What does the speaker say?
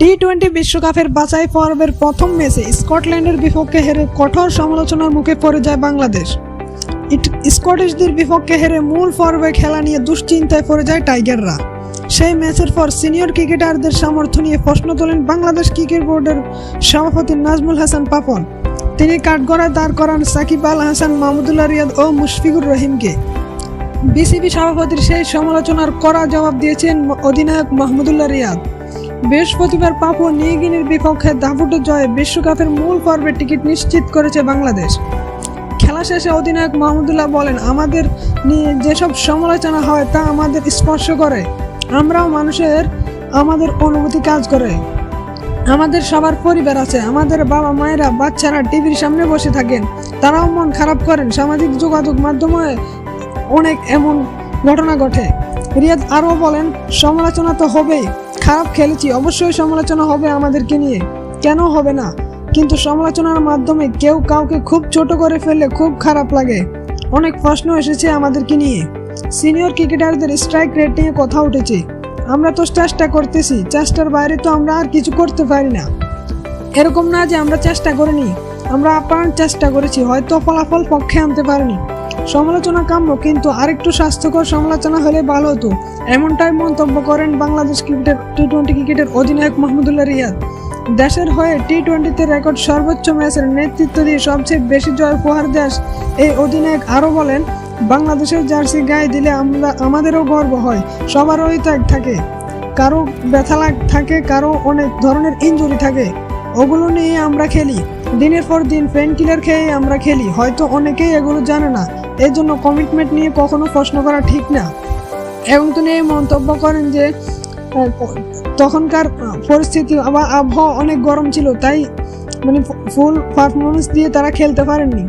T twenty বিশ্বকাপের বাছাই পর্বের প্রথম ম্যাচে স্কটল্যান্ডের বিপক্ষে হেরে কঠোর সমালোচনার মুখে পড়ে যায় বাংলাদেশ। স্কটিশদের বিপক্ষে হেরে মূল পর্বে খেলা নিয়ে দুশ্চিন্তায় পড়ে যায় টাইগাররা। সেই ম্যাচের পর সিনিয়র ক্রিকেটারদের সামর্থ্য নিয়ে প্রশ্ন তোলেন বাংলাদেশ ক্রিকেট বোর্ডের সভাপতি নাজমুল হাসান পাপন। তিনি কাঠগড়ায় দাঁড় করান সাকিব আল হাসান, মাহমুদুল্লাহ রিয়াদ ও মুশফিকুর রহিমকে। বিসিবি সভাপতির সেই সমালোচনার কড়া জবাব দিয়েছেন অধিনায়ক মাহমুদুল্লাহ রিয়াদ। বৃহস্পতিবার পাপুয়া নিউগিনির বিপক্ষে দাপুটে জয়ে বিশ্বকাপের মূল পর্বের টিকিট নিশ্চিত করেছে বাংলাদেশ। খেলা শেষে অধিনায়ক মাহমুদুল্লাহ বলেন, আমাদের নিয়ে যেসব সমালোচনা হয় তা আমাদের স্পর্শ করে। আমরাও মানুষের, আমাদের অনুভূতি কাজ করে। আমাদের সবার পরিবার আছে, আমাদের বাবা মায়েরা, বাচ্চারা টিভির সামনে বসে থাকেন। তারাও মন খারাপ করেন। সামাজিক যোগাযোগ মাধ্যমে অনেক এমন ঘটনা ঘটে। রিয়াদ আরও বলেন, সমালোচনা তো হবেই। খারাপ খেলেছি, অবশ্যই সমালোচনা হবে আমাদেরকে নিয়ে। কেন হবে না? কিন্তু সমালোচনার মাধ্যমে কেউ কাউকে খুব ছোট করে ফেললে খুব খারাপ লাগে। অনেক প্রশ্ন এসেছে আমাদেরকে নিয়ে। সিনিয়র ক্রিকেটারদের স্ট্রাইক রেট নিয়ে কথা উঠেছে। আমরা তো চেষ্টা করতেছি, চেষ্টার বাইরে তো আমরা আর কিছু করতে পারি না। এরকম না যে আমরা চেষ্টা করিনি। আমরা আপ্রাণ চেষ্টা করেছি, হয়তো ফলাফল পক্ষে আনতে পারিনি। সমালোচনা কাম্য, কিন্তু আরেকটু স্বাস্থ্যকর সমালোচনা হলে ভালো হতো। এমনটাই মন্তব্য করেন বাংলাদেশ ক্রিকেটের টি টোয়েন্টি ক্রিকেটের অধিনায়ক মাহমুদুল্লাহ রিয়াদ। দেশের হয়ে টি টোয়েন্টিতে রেকর্ড সর্বোচ্চ ম্যাচের নেতৃত্ব দিয়ে সবচেয়ে বেশি জয় উপহার দেশ এই অধিনায়ক আরও বলেন, বাংলাদেশের জার্সি গায়ে দিলে আমরা, আমাদেরও গর্ব হয়। সবারই ত্যাগ থাকে। কারও ব্যথা লাগ, থাকে, কারও অনেক ধরনের ইঞ্জুরি থাকে। ওগুলো নিয়ে আমরা খেলি। দিনের পর দিন পেন কিলার খেয়ে আমরা খেলি। হয়তো অনেকেই এগুলো জানে না। এর জন্য কমিটমেন্ট নিয়ে কখনো প্রশ্ন করা ঠিক না। এবং তিনি এই মন্তব্য করেন যে, তখনকার পরিস্থিতি আবার আবহাওয়া অনেক গরম ছিল, তাই মানে ফুল পারফরমেন্স দিয়ে তারা খেলতে পারেননি।